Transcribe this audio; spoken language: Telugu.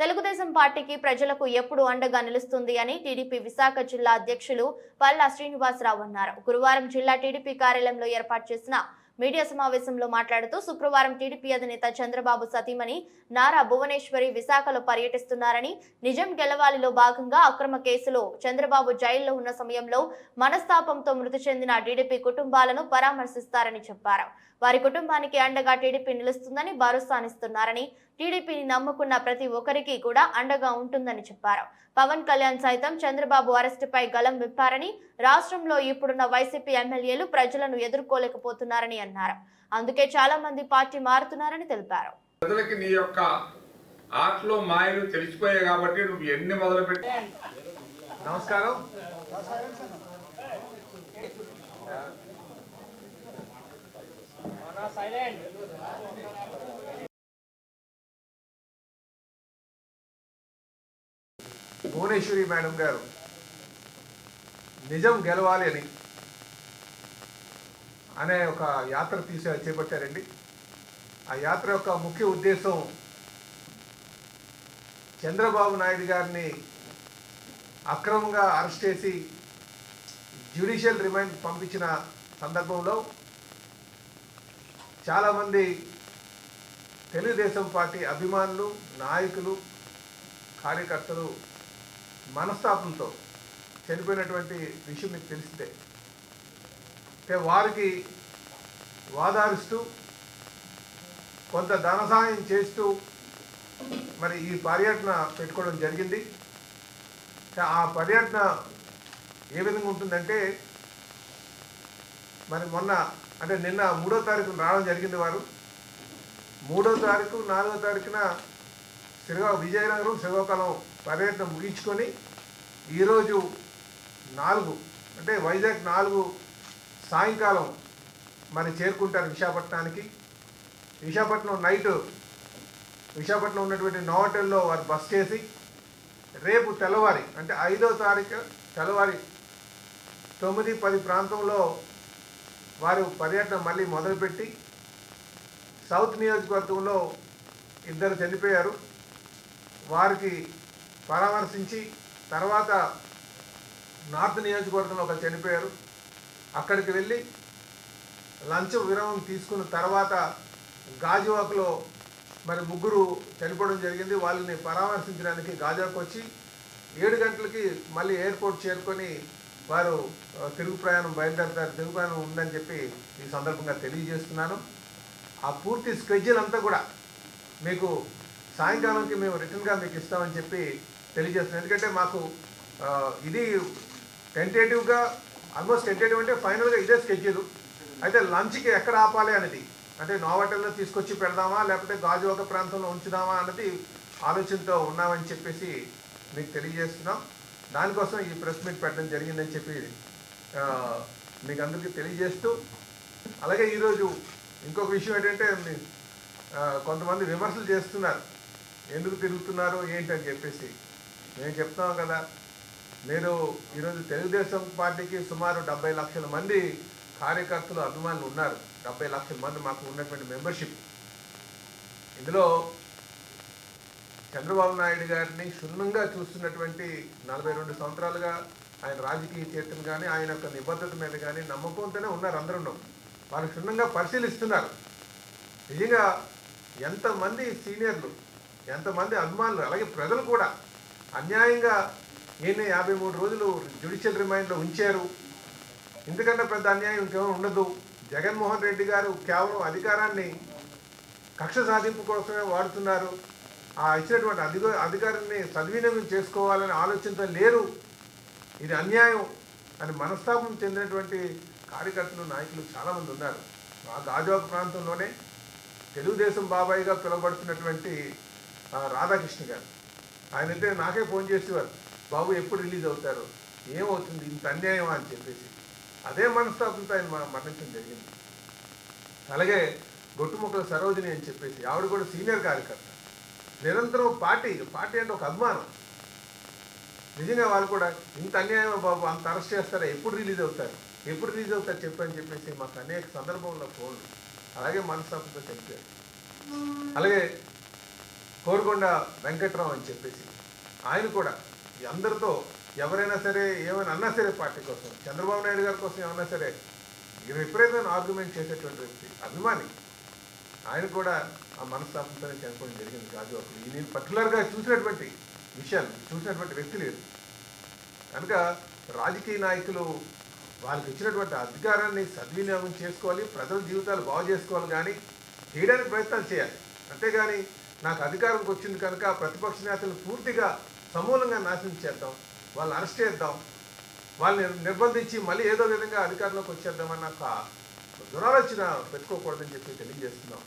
తెలుగుదేశం పార్టీకి ప్రజలకు ఎప్పుడు అండగా నిలుస్తుంది అని టీడీపీ విశాఖ జిల్లా అధ్యక్షులు పల్లా శ్రీనివాసరావు అన్నారు. గురువారం జిల్లా టీడీపీ కార్యాలయంలో ఏర్పాటు చేసిన మీడియా సమావేశంలో మాట్లాడుతూ శుక్రవారం టీడీపీ అధినేత చంద్రబాబు సతీమణి నారా భువనేశ్వరి విశాఖలో పర్యటిస్తున్నారని నిజం గెలవాలిలో భాగంగా అక్రమ కేసులో చంద్రబాబు జైల్లో ఉన్న సమయంలో మనస్తాపంతో మృతి చెందిన టీడీపీ కుటుంబాలను పరామర్శిస్తారని చెప్పారు. వారి కుటుంబానికి అండగా టీడీపీ నిలుస్తుందని భరోసానిస్తున్నారని టీడీపీని నమ్ముకున్న ప్రతి ఒక్కరికి కూడా అండగా ఉంటుందని చెప్పారు. పవన్ కళ్యాణ్ సైతం చంద్రబాబు అరెస్టుపై గలం విప్పారని రాష్ట్రంలో ఇప్పుడున్న వైసీపీ ఎమ్మెల్యేలు ప్రజలను ఎదుర్కోలేకపోతున్నారని అన్నారు. అందుకే చాలా మంది పార్టీ మారుతున్నారని తెలిపారు. ప్రజలకి నీ యొక్క ఆటలో మాయలు తెలిసిపోయాయి కాబట్టి నువ్వు ఎన్ని మొదలుపెట్టి నమస్కారం. భువనేశ్వరి మేడం గారు. నిజం గెలవాలి అని అనే ఒక యాత్ర తీసి చేపట్టారండి. ఆ యాత్ర యొక్క ముఖ్య ఉద్దేశం చంద్రబాబు నాయుడు గారిని అక్రమంగా అరెస్ట్ చేసి జ్యుడిషియల్ రిమాండ్ పంపించిన సందర్భంలో చాలామంది తెలుగుదేశం పార్టీ అభిమానులు నాయకులు కార్యకర్తలు మనస్తాపంతో చనిపోయినటువంటి విషయం మీకు తెలిసిందే అంటే వారికి వాదారుస్తూ కొంత ధన సహాయం చేస్తూ మరి ఈ పర్యటన పెట్టుకోవడం జరిగింది. ఆ పర్యటన ఏ విధంగా ఉంటుందంటే మరి మొన్న అంటే నిన్న మూడో తారీఖున రావడం జరిగింది వారు. మూడో తారీఖు నాలుగో తారీఖున శ్రీగా విజయనగరం శ్రీకాకుళం పర్యటన ముగించుకొని ఈరోజు నాలుగు అంటే వైజాగ్ నాలుగు సాయంకాలం మరి చేరుకుంటారు విశాఖపట్నానికి. విశాఖపట్నం నైట్ విశాఖపట్నం ఉన్నటువంటి నోవటెల్లో వారు బస్ చేసి రేపు తెల్లవారి అంటే ఐదో తారీఖు తెల్లవారి తొమ్మిది పది ప్రాంతంలో వారు పర్యటన మళ్ళీ మొదలుపెట్టి సౌత్ నియోజకవర్గంలో ఇద్దరు చనిపోయారు. వారికి పరామర్శించి తర్వాత నార్త్ నియోజకవర్గంలో ఒకరు చనిపోయారు. అక్కడికి వెళ్ళి లంచ్ విరామం తీసుకున్న తర్వాత గాజువాకలో మరి ముగ్గురు చనిపోవడం జరిగింది. వాళ్ళని పరామర్శించడానికి గాజాకు వచ్చి ఏడు గంటలకి మళ్ళీ ఎయిర్పోర్ట్ చేరుకొని వారు తిరుగు ప్రయాణం బయలుదేరతారు. తిరుగు ప్రయాణం ఉందని చెప్పి ఈ సందర్భంగా తెలియజేస్తున్నాను. ఆ పూర్తి స్కెడ్యూల్ అంతా కూడా మీకు సాయంకాలంకి మేము రిటర్న్గా మీకు ఇస్తామని చెప్పి తెలియజేస్తున్నాం ఎందుకంటే మాకు ఇది టెంటేటివ్గా ఆల్మోస్ట్ టెంటేటివ్ అంటే ఫైనల్గా ఇదే స్కెడ్యూల్ అయితే లంచ్కి ఎక్కడ ఆపాలి అనేది? అంటే నోవాటల్లో తీసుకొచ్చి పెడదామా? లేకపోతే గాజువాక ప్రాంతంలో ఉంచుదామా? అన్నది ఆలోచనతో ఉన్నామని చెప్పేసి మీకు తెలియజేస్తున్నాం. దానికోసం ఈ ప్రెస్ మీట్ పెట్టడం జరిగిందని చెప్పి మీకు అందరికీ తెలియజేస్తూ అలాగే ఈరోజు ఇంకొక విషయం ఏంటంటే మీ- కొంతమంది విమర్శలు చేస్తున్నారు. ఎందుకు తిరుగుతున్నారు? ఏంటి అని చెప్పేసి. మేము చెప్తున్నాం కదా మీరు ఈరోజు తెలుగుదేశం పార్టీకి సుమారు డెబ్బై లక్షల మంది కార్యకర్తలు అభిమానులు ఉన్నారు. డెబ్బై లక్షల మంది మాకు ఉన్నటువంటి మెంబర్షిప్. ఇందులో చంద్రబాబు నాయుడు గారిని క్షుణ్ణంగా చూస్తున్నటువంటి నలభై రెండు సంవత్సరాలుగా ఆయన రాజకీయ చరిత్రను కానీ ఆయన యొక్క నిబద్ధత మీద కానీ నమ్మకంతోనే ఉన్నారు అందరూ వాళ్ళు క్షుణ్ణంగా పరిశీలిస్తున్నారు. నిజంగా ఎంతమంది సీనియర్లు ఎంతమంది అభిమానులు అలాగే ప్రజలు కూడా అన్యాయంగా ఈయన యాభై మూడు రోజులు జ్యుడిషియల్ రిమైండ్లో ఉంచారు. ఎందుకంటే పెద్ద అన్యాయం ఇంకేమో ఉండదు. జగన్మోహన్ రెడ్డి గారు కేవలం అధికారాన్ని కక్ష సాధింపు కోసమే వాడుతున్నారు. ఆ ఇచ్చినటువంటి అధిక అధికారాన్ని సద్వినియోగం చేసుకోవాలని ఆలోచనతో లేరు. ఇది అన్యాయం అని మనస్తాపం చెందినటువంటి కార్యకర్తలు నాయకులు చాలామంది ఉన్నారు. మా గాజువాక ప్రాంతంలోనే తెలుగుదేశం బాబాయిగా పిలువబడుతున్నటువంటి రాధాకృష్ణ గారు. ఆయన అంటే నాకే ఫోన్ చేసేవారు బాబు ఎప్పుడు రిలీజ్ అవుతారు? ఏమవుతుంది? ఇంత అన్యాయం అని చెప్పేసి. అదే మనస్తాపంతో ఆయన మరణించడం జరిగింది. అలాగే గొట్టుముక్కల సరోజిని అని చెప్పేసి ఆవిడ కూడా సీనియర్ కార్యకర్త. నిరంతరం పార్టీ పార్టీ అంటే ఒక అభిమానం. నిజంగా వాళ్ళు కూడా ఇంత అన్యాయం బాబు? అంత అరెస్ట్ చేస్తారా? ఎప్పుడు రిలీజ్ అవుతారు? ఎప్పుడు రిలీజ్ అవుతారు చెప్పని చెప్పేసి మాకు అనేక సందర్భంలో ఫోన్లు. అలాగే మనస్తాపంతో చెప్పారు. అలాగే కోరుకొండ వెంకట్రావు అని చెప్పేసి. ఆయన కూడా అందరితో ఎవరైనా సరే ఏమైనా అన్నా సరే పార్టీ కోసం చంద్రబాబు నాయుడు గారి కోసం ఏమన్నా సరే విపరీతమైన ఆర్గ్యుమెంట్ చేసేటువంటి వ్యక్తి అభిమాని. ఆయన కూడా ఆ మనస్తాపంతోనే చనిపోవడం జరిగింది. కాదు అప్పుడు నేను పర్టికులర్గా చూసినటువంటి విషయాలు చూసినటువంటి వ్యక్తి లేదు. కనుక రాజకీయ నాయకులు వాళ్ళకి ఇచ్చినటువంటి అధికారాన్ని సద్వినియోగం చేసుకోవాలి ప్రజల జీవితాలు బాగు చేసుకోవాలి కానీ చేయడానికి ప్రయత్నాలు చేయాలి. అంతేగాని నాకు అధికారంకి వచ్చింది కనుక ప్రతిపక్ష నేతలు పూర్తిగా సమూలంగా నాశనం చేద్దాం. వాళ్ళని అరెస్ట్ చేద్దాం. వాళ్ళని నిర్బంధించి మళ్ళీ ఏదో విధంగా అధికారంలోకి వచ్చేద్దామని ఒక దురాలోచన పెట్టుకోకూడదని చెప్పి తెలియజేస్తున్నాం.